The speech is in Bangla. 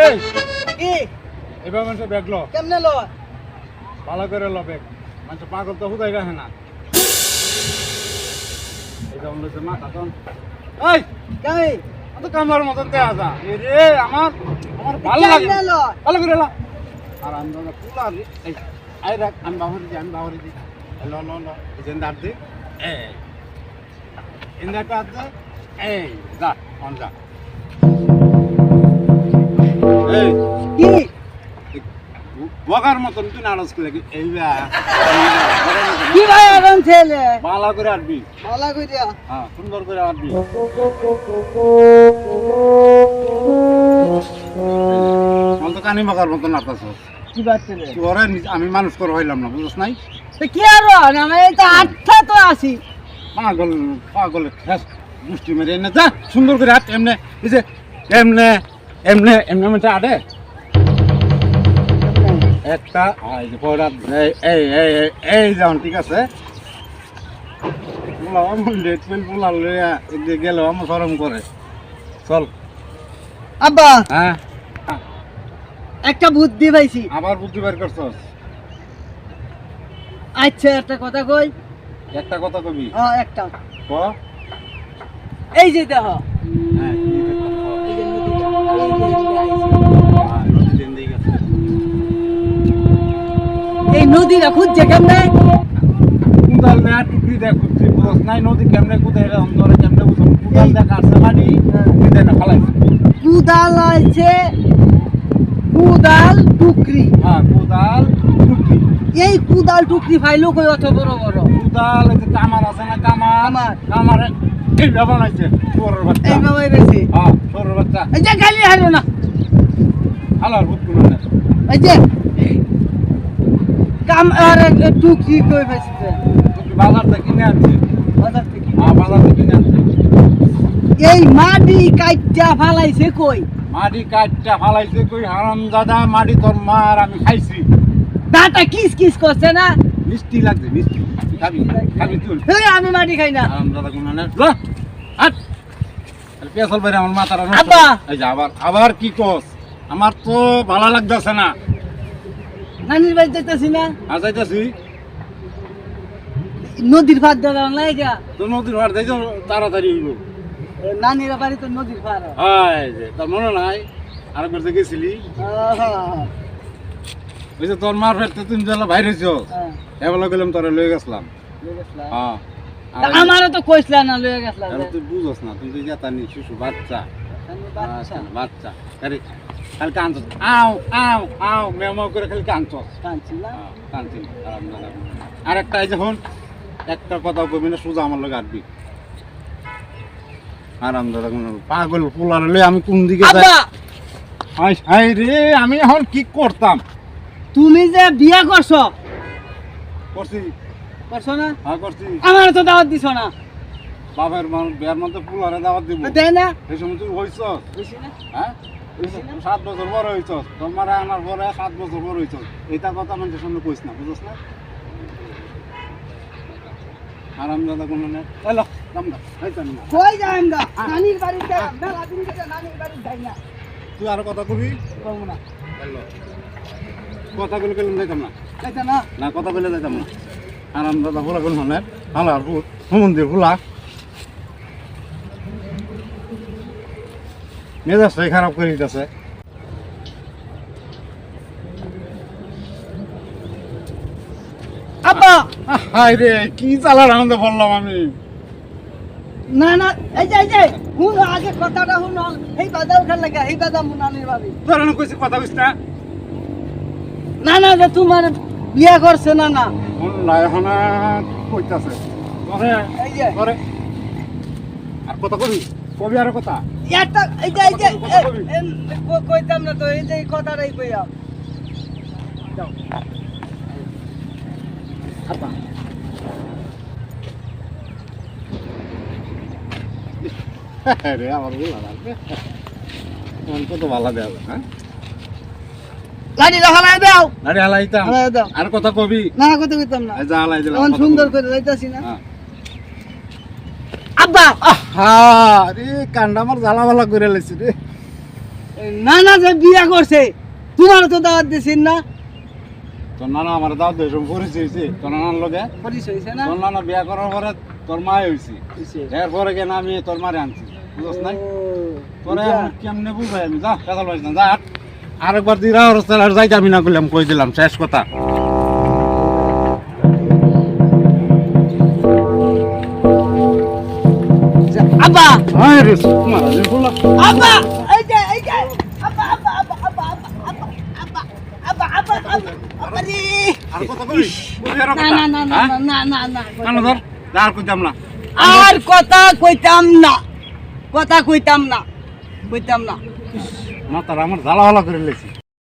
এই। কি এবার মানুষের ব্যাগ লো। কেমনে লো? ভালো করে লো ব্যাগ মানুষ পাগল তো হুদাই রাখে না। এটা অন্য হচ্ছে মাথা তখন এই! কাই? অত কামার মতন যা এ রে আমার আমার ভালো লাগে। ভালো করে লো। আর আমি পুলা এই আই রাখ আমি বাবুরি দিই আমি বাবুরি দিই লো লো লো। এই দাঁত দে। এই। ইন্দাটা হাত দে। এই যা অন যা। কি? বগার মতন তুই নারাজ করে এইবা কি ভাই এখন ছেলে? বালা করে আটবি। ভালো কইরা? হ্যাঁ সুন্দর করে আটবি। তো কানি বগার মতন নাড়তাছ কি তোরে আমি মানুষ করে হইলাম না বুঝছ নাই? তো কি আর আমি তো আটটা তো আছি। পাগল পাগল খ্যাস মুষ্টি মেরে এনে যা সুন্দর করে হাট এমনে এই যে এমনে এমনে এমনে মেটে আটে একটা এই এই এই ঠিক আছে। গেল আমার সরম করে। চল। আব্বা! হ্যাঁ? একটা বুদ্ধি পাইছি। আবার বুদ্ধি বের করছস? আচ্ছা একটা কথা কই। একটা কথা কবি? হ্যাঁ একটা। ক? এই যে দেখ নদীটা খুঁজছে কেমনে? কুদাল না টুকরি দেখ খুঁজছি বুঝছ নাই নদী কেমনে কুদাই রে অন্তরে কেমনে বুঝছ কুদাল দেখ আসছে মাটি কুদে না ফালাইছে। কুদাল আছে কুদাল টুকরি। হ্যাঁ কুদাল টুকরি। এই কুদাল টুকরি ফাইলো কই অত বড় বড়। কুদাল এই কামার আছে না কামার? কামার। কামারে এই বানাইছে তোর বাচ্চা। এই বাবাই বেশি। হ্যাঁ তোর বাচ্চা। এই যে খালি হারো না। হালার ভূত কোনো না। এই যে কাম আর টুকরি কই বেশিতে তুই বাজার থেকে কিনে আনছে। বাজার থেকে হ্যাঁ বাজার থেকে কিনে আনছে। এই মাটি কাইটা ফালাইছে কই? মাটি কাটটা ফালাইছে কই? হারাম দাদা মাটি তোর মার আমি খাইছি। দাটা কিস কিস করছে না? মিষ্টি লাগছে মিষ্টি। খাবি খাবি তুই। এই আমি মাটি খাই না। আরাম দাদা কোন না। হাট। আরে পেছল বাইরে আমার মাথাটা আবার আবার কি কস? আমার তো ভালো লাগতেছে না। নানির বাড়ি যেতেছি না? আর যাইতেছি? নদীর পার দাদা লাগা তো নদীর ভাড় যাই তাড়াতাড়ি হইব। নানির বাড়ি তো নদীর পার হাই যে তোর মনে নাই? আরেকবার যে গেছিলি? ওই যে তোর মার ফেরতে তুমি যেন বাইরে এবেলা গেলাম তোরা লয়ে গেছিলাম। হ্যাঁ। আমারও তো কইসলা না লয়ে গেছলা আরে তুই বুঝস না তুমি তো জাতানি শিশু বাচ্চা। বাচ্চা। আচ্ছা, আরে খালি কাঁদছ। আও আও আও মেমাও করে খালি কাঁদছ কাঁদছিলাম। কাঁদছি আরাম দাদা আর একটা এই যখন একটা কথা কবি না সোজা আমার লোক আটবি। আরাম পাগল পোলার লই আমি কোন দিকে যাই? আব্বা! হাই হাই রে আমি এখন কি করতাম? তুমি যে বিয়া করছ? করছি। করছ না? হ্যাঁ করছি। আমার তো দাওয়াত দিছো না। বাপের মান বিয়ার মধ্যে পোলারে দাওয়াত দিব। দেয় না? এই সময় তুই হইছ হ্যাঁ? সাত বছর বড় হইছ তোমার আনার পরে সাত বছর বড় হইছ এটা কথা মানুষের সামনে কইস না বুঝছ না? আরাম দাদা কোনো নেই। এলো দাম দা। কই যাই আমরা নানির বাড়িতে মেলা দিন থেকে নানির বাড়ি যাই না। তুই আর কথা কবি? কম না। কথা যাইতাম না? না? না কথা বলে যাইতাম না। আরাম দাদা ভোলা কোন মানে ভালো আর ভূত হুমন্দির ভোলা মেজাজটাই খারাপ করে দিতেছে। আব্বা! হাই রে কি চালার আনন্দ বললাম আমি। না না এই যে এই যে হুন আগে কথাটা হুন এই বাদা উঠার লাগে এই বাদা মুনানির ভাবি তোর না কইছি কথা কইছ না। না না যে তোমার বিয়া করছে না না। নাই এখন কইতাছে। করে এই যে করে আর কথা কবি কবি আর কথা? একটা এই যে এই যে কইতাম না তো এই যে কথাটাই কইয়া। যাও। আব্বা রে আমার বলা লাগবে। মন কত ভালো দেওয়া হ্যাঁ? লাড়ি হালাই দাও। আরে হালাইতাম। আর কথা কবি? না কথা কইতাম না। যা হালাই দিলাম সুন্দর। করে যাইতাছি না। হ্যাঁ। আব্বা। হ্যাঁ রে কান্ডা আমার জ্বালা ভালা করে লাইছি রে। না না যে বিয়া করছে তোমার তো দাওয়াত দিছেন না। তোর নানা আমার দাওয়াত দিয়ে সব পরিচয় হয়েছে। তোর নানার লগে। পরিচয় হয়েছে না? তোর নানা বিয়া করার পরে তোর মা হয়েছে। এরপরে কেন আমি তোর মারে আনছি। বুঝছ নাই? ও, তোরে বুঝা। এখন কেমনে বুঝাই আমি? যা কাজাল না যা। আরেকবার দিরা আর যাইতে আমি না করলাম কই দিলাম শেষ কথা। আব্বা! হ্যাঁ রে আমি বললাম আব্বা! এই যে এই যে আব্বা আব্বা আব্বা আব্বা আব্বা আব্বা আব্বা আব্বা আব্বা রে। আর কথা কই বুঝে রাখো না না না না হ্যাঁ? না না না কানো ধর? আর কইতাম না। আর কথা কইতাম না। কথা কইতাম না। কইতাম না। মাতার আমার জ্বালা করে লেছি